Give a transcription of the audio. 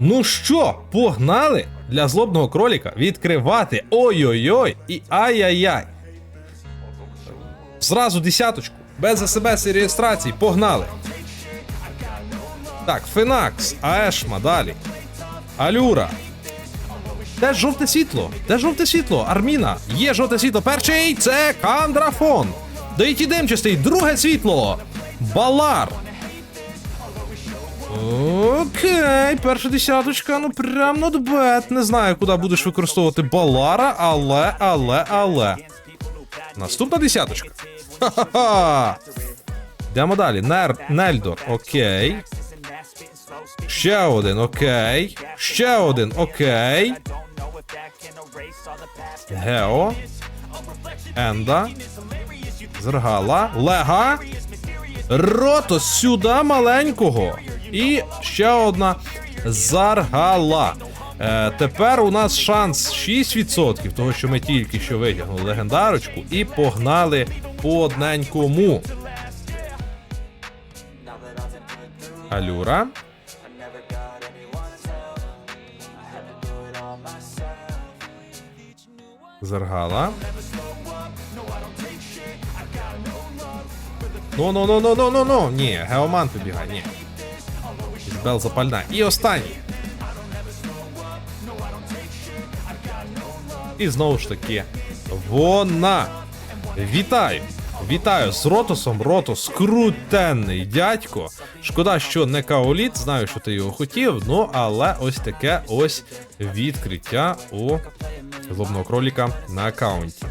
Ну що, погнали для злобного кроліка відкривати ой-ой-ой і ай-яй-яй. Зразу десяточку. Без смс і реєстрації. Погнали. Так, Фенакс, Аешма, далі. Алюра. Де жовте світло? Де жовте світло? Арміна. Є жовте світло. Перший це Кандрафон. Даїті димчастий. Друге світло. Балар. Окей, перша десяточка, ну прям not bad. Не знаю, куди будеш використовувати Балара, але, але, але. Наступна десяточка. Ха-ха-ха. Йдемо далі. Нер... Нельдор, окей. Ще один, окей. Ще один, окей. Гео. Енда. Зергала. Лега. Рото сюди маленького. І ще одна Заргала. Е, тепер у нас шанс 6%, того що ми тільки що витягнули легендарочку, і погнали по одненькому. Алюра. Заргала. Ну, ну, ну, ну, ну, ну, ну. Ні, Геоман вибігає, ні. Ізбел запальна. І останній. І знову ж таки, вона. Вітаю! Вітаю з Ротосом. Ротос крутенний дядько. Шкода, що не Каоліт, знаю, що ти його хотів, ну але ось таке ось відкриття у злобного кроліка на аккаунті.